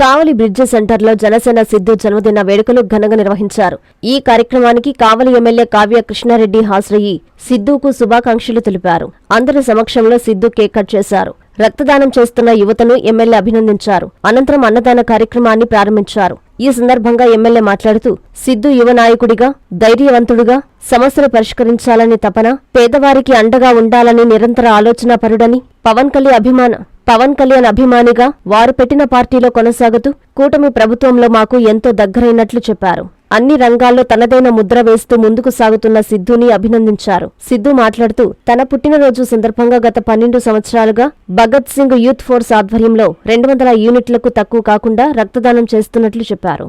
కావలి bridge సెంటర్లో జనసేన సిద్ధు జన్మదిన వేడుకలు ఘనంగా నిర్వహించారు. ఈ కార్యక్రమానికి కావలి ఎమ్మెల్యే కావ్య కృష్ణారెడ్డి హాజరయ్యి సిద్ధుకు శుభాకాంక్షలు తెలిపారు. అందరి సమక్షంలో సిద్ధు కేక్ కట్ చేశారు. రక్తదానం చేస్తున్న యువతను ఎమ్మెల్యే అభినందించారు. అనంతరం అన్నదాన కార్యక్రమాన్ని ప్రారంభించారు. ఈ సందర్భంగా ఎమ్మెల్యే మాట్లాడుతూ సిద్ధు యువ నాయకుడిగా ధైర్యవంతుడుగా సమస్యలు పరిష్కరించాలని తపన పేదవారికి అండగా ఉండాలని నిరంతర ఆలోచనాపరుడని పవన్ కళ్యాణ్ అభిమాన పవన్ కళ్యాణ్ అభిమానిగా వారు పెట్టిన పార్టీలో కొనసాగుతూ కూటమి ప్రభుత్వంలో మాకు ఎంతో దగ్గరైనట్లు చెప్పారు. అన్ని రంగాల్లో తనదైన ముద్ర వేస్తూ ముందుకు సాగుతున్న సిద్ధుని అభినందించారు. సిద్ధు మాట్లాడుతూ తన పుట్టినరోజు సందర్భంగా గత పన్నెండు సంవత్సరాలుగా భగత్ సింగ్ యూత్ ఫోర్స్ ఆధ్వర్యంలో రెండు వందల యూనిట్లకు తక్కువ కాకుండా రక్తదానం చేస్తున్నట్లు చెప్పారు.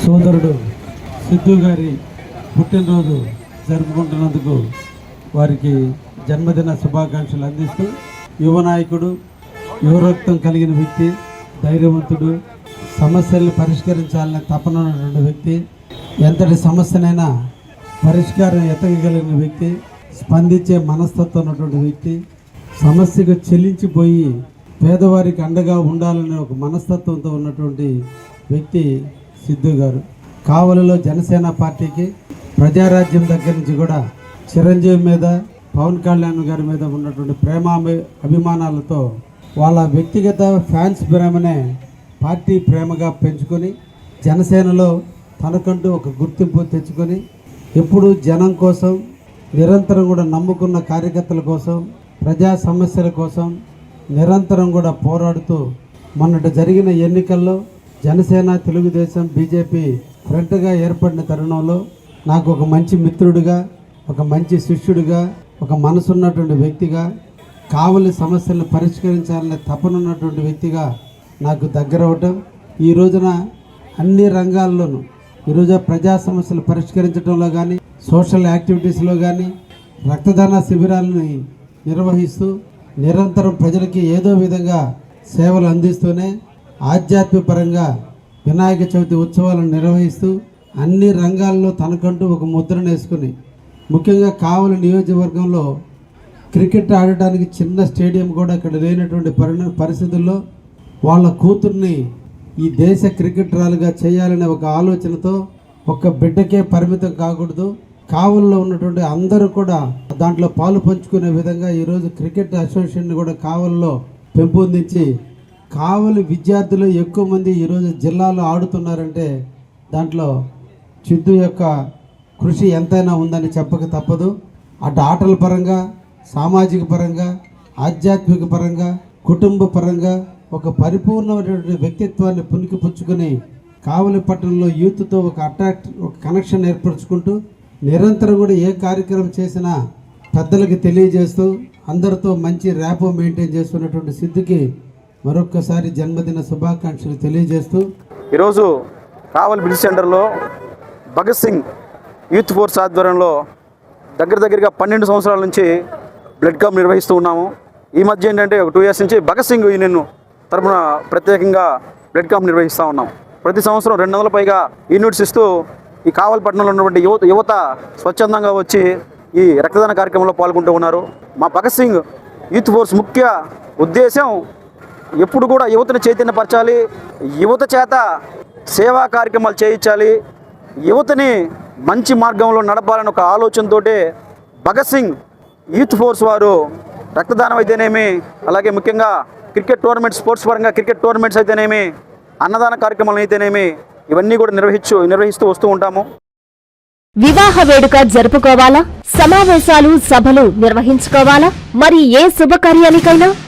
సోదరుడు సిద్ధు గారి పుట్టినరోజు జరుపుకుంటున్నందుకు వారికి జన్మదిన శుభాకాంక్షలు అందిస్తూ యువ నాయకుడు యువరక్తం కలిగిన వ్యక్తి ధైర్యవంతుడు సమస్యలను పరిష్కరించాలనే తపన ఉన్నటువంటి వ్యక్తి ఎంతటి సమస్యనైనా పరిష్కారం ఎతకగలిగిన వ్యక్తి స్పందించే మనస్తత్వం ఉన్నటువంటి వ్యక్తి సమస్యకు చెల్లించిపోయి పేదవారికి అండగా ఉండాలనే ఒక మనస్తత్వంతో ఉన్నటువంటి వ్యక్తి సిద్ధు గారు. కావలిలో జనసేన పార్టీకి ప్రజారాజ్యం దగ్గర నుంచి కూడా చిరంజీవి మీద పవన్ కళ్యాణ్ గారి మీద ఉన్నటువంటి ప్రేమ అభిమానాలతో వాళ్ళ వ్యక్తిగత ఫ్యాన్స్ ప్రేమనే పార్టీ ప్రేమగా పెంచుకొని జనసేనలో తనకంటూ ఒక గుర్తింపు తెచ్చుకొని ఎప్పుడు జనం కోసం నిరంతరం కూడా నమ్ముకున్న కార్యకర్తల కోసం ప్రజా సమస్యల కోసం నిరంతరం కూడా పోరాడుతూ మొన్నటి జరిగిన ఎన్నికల్లో జనసేన తెలుగుదేశం బీజేపీ ఫ్రంట్గా ఏర్పడిన తరుణంలో నాకు ఒక మంచి మిత్రుడిగా ఒక మంచి శిష్యుడిగా ఒక మనసున్నటువంటి వ్యక్తిగా కావలి సమస్యలను పరిష్కరించాలనే తపనున్నటువంటి వ్యక్తిగా నాకు దగ్గర అవటం ఈ రోజున అన్ని రంగాల్లోనూ ఈరోజు ప్రజా సమస్యలు పరిష్కరించడంలో కానీ సోషల్ యాక్టివిటీస్లో కానీ రక్తదాన శిబిరాలని నిర్వహిస్తూ నిరంతరం ప్రజలకి ఏదో విధంగా సేవలు అందిస్తూనే ఆధ్యాత్మికపరంగా వినాయక చవితి ఉత్సవాలను నిర్వహిస్తూ అన్ని రంగాల్లో తనకంటూ ఒక ముద్రను వేసుకుని ముఖ్యంగా కావలి నియోజకవర్గంలో క్రికెట్ ఆడటానికి చిన్న స్టేడియం కూడా ఇక్కడ లేనటువంటి పరిణ పరిస్థితుల్లో వాళ్ళ కూతుర్ని ఈ దేశ క్రికెటర్లుగా చేయాలనే ఒక ఆలోచనతో ఒక బిడ్డకే పరిమితం కాకూడదు. కావల్లో ఉన్నటువంటి అందరూ కూడా దాంట్లో పాలు పంచుకునే విధంగా ఈరోజు క్రికెట్ అసోసియేషన్ కూడా కావల్లో పెంపొందించి కావలి విద్యార్థులు ఎక్కువ మంది ఈరోజు జిల్లాలో ఆడుతున్నారంటే దాంట్లో చిద్దు యొక్క కృషి ఎంతైనా ఉందని చెప్పక తప్పదు. అటు ఆటల పరంగా సామాజిక పరంగా ఆధ్యాత్మిక పరంగా కుటుంబ పరంగా ఒక పరిపూర్ణమైనటువంటి వ్యక్తిత్వాన్ని పునికి పుచ్చుకొని కావలి పట్టణంలో యూత్తో ఒక అట్రాక్ట్ ఒక కనెక్షన్ ఏర్పరచుకుంటూ నిరంతరం కూడా ఏ కార్యక్రమం చేసినా పెద్దలకి తెలియజేస్తూ అందరితో మంచి ర్యాపో మెయింటైన్ చేస్తున్నటువంటి సిద్ధికి మరొక్కసారి జన్మదిన శుభాకాంక్షలు తెలియజేస్తూ ఈరోజు కావల్ బ్రిడ్జ్ సెంటర్లో భగత్ సింగ్ యూత్ ఫోర్స్ ఆధ్వర్యంలో దగ్గర దగ్గరగా పన్నెండు సంవత్సరాల నుంచి బ్లడ్ క్యాంప్ నిర్వహిస్తూ ఉన్నాము. ఈ మధ్య ఏంటంటే ఒక టూ ఇయర్స్ నుంచి భగత్ సింగ్ యూనియన్ తరపున ప్రత్యేకంగా బ్లడ్ క్యాంప్ నిర్వహిస్తూ ఉన్నాం. ప్రతి సంవత్సరం రెండు వందల పైగా యూనిట్స్ ఇస్తూ ఈ కావలపట్నంలో ఉన్నటువంటి యువత యువత స్వచ్ఛందంగా వచ్చి ఈ రక్తదాన కార్యక్రమంలో పాల్గొంటూ ఉన్నారు. మా భగత్ సింగ్ యూత్ ఫోర్స్ ముఖ్య ఉద్దేశం ఎప్పుడు కూడా యువతను చైతన్యపరచాలి. యువత చేత సేవా కార్యక్రమాలు చేయించాలి. యువతని మంచి మార్గంలో నడపాలని ఒక ఆలోచనతోటే భగత్ సింగ్ యూత్ ఫోర్స్ వారు రక్తదానం అయితేనేమి అలాగే ముఖ్యంగా క్రికెట్ టోర్నమెంట్ స్పోర్ట్స్ పరంగా క్రికెట్ టోర్నమెంట్స్ అయితేనేమి అన్నదాన కార్యక్రమాలు అయితేనేమి ఇవన్నీ కూడా నిర్వహించు నిర్వహిస్తూ వస్తూ ఉంటాము. వివాహ వేడుక జరుపుకోవాలా? సమావేశాలు సభలు నిర్వహించుకోవాలా? మరి ఏ శుభకార్యానికైనా?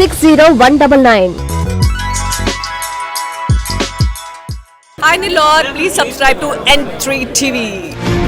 Six zero one double nine. Hi, one Lord. Please subscribe to N3 TV.